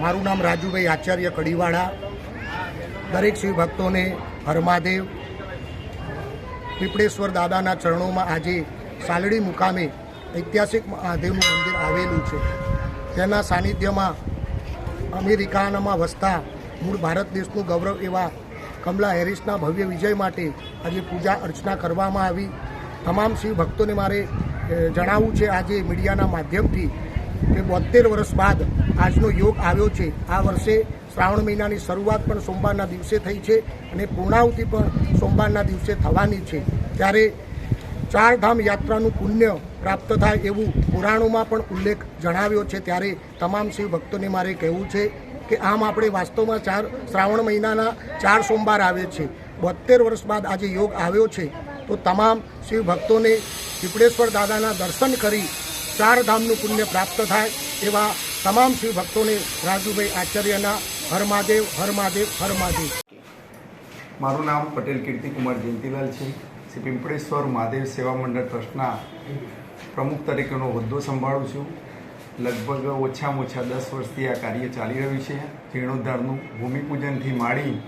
મારું નામ રાજુભાઈ આચાર્ય કડીવાળા. દરેક શિવ ભક્તોને હરમાદેવ. પીપળેશ્વર દાદાના ચરણોમાં આજે સાલડી મુકામે ઐતિહાસિક મહાદેવનું મંદિર આવેલું છે. તેના સાનિધ્યમાં અમેરિકાનામાં વસતા મૂળ ભારત દેશનું ગૌરવ એવા કમલા હેરિસના ભવ્ય વિજય માટે આજે પૂજા અર્ચના કરવામાં આવી. તમામ શિવ ભક્તોને મારે જણાવવું છે, આજે મીડિયાના માધ્યમથી કે બોતેર વર્ષ બાદ આજનો યોગ આવ્યો છે. આ વર્ષે શ્રાવણ મહિનાની શરૂઆત પણ સોમવારના દિવસે થઈ છે અને પૂર્ણાહુતિ પણ સોમવારના દિવસે થવાની છે. ત્યારે ચાર ધામ યાત્રાનું પુણ્ય પ્રાપ્ત થાય એવું પુરાણોમાં પણ ઉલ્લેખ જણાવ્યો છે. ત્યારે તમામ શિવ ભક્તોને મારે કહેવું છે કે આમ આપણે વાસ્તવમાં ચાર શ્રાવણ મહિનાના ચાર સોમવાર આવે છે. બોતેર વર્ષ બાદ આજે યોગ આવ્યો છે. તો તમામ શિવ ભક્તોને પીપળેશ્વર દાદાના દર્શન કરી ચાર ધામનું પુણ્ય પ્રાપ્ત થાય એવા તમામ શિવ ભક્તોને રાજુભાઈ આચાર્યના હર મહાદેવ હર મહાદેવ હર મહાદેવ. મારું નામ પટેલ કીર્તિકુમાર જયંતિલાલ છે. શ્રી પિંપળેશ્વર મહાદેવ સેવા મંડળ ટ્રસ્ટના પ્રમુખ તરીકેનો હોદ્દો સંભાળું છું. લગભગ ઓછામાં ઓછા દસ વર્ષથી આ કાર્ય ચાલી રહ્યું છે. જીર્ણોદ્ધારનું ભૂમિપૂજનથી માંડી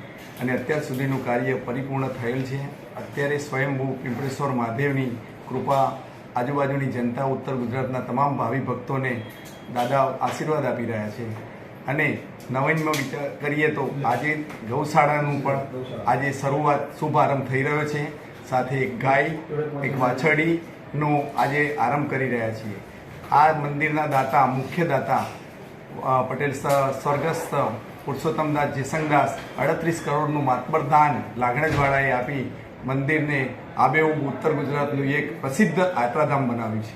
અને અત્યાર સુધીનું કાર્ય પરિપૂર્ણ થયેલ છે. અત્યારે સ્વયંભૂ પિંપળેશ્વર મહાદેવની કૃપા આજુબાજુની જનતા ઉત્તર ગુજરાતના તમામ ભાવિ ભક્તોને દાદા આશીર્વાદ આપી રહ્યા છે. અને નવીનમાં વિચાર કરીએ તો આજે ગૌશાળાનું પણ આજે શરૂઆત શુભ આરંભ થઈ રહ્યો છે. સાથે એક ગાય, એક વાછડીનો આજે આરંભ કરી રહ્યા છીએ. આ મંદિરના દાતા, મુખ્ય દાતા પટેલ સ્વર્ગસ્થ પુરુષોત્તમદાસ જેસંગદાસ અડત્રીસ કરોડનું માતબર દાન લાગણજવાળાએ આપી મંદિરને આબેહૂબ ઉત્તર ગુજરાતનું એક પ્રસિદ્ધ યાત્રાધામ બનાવ્યું છે.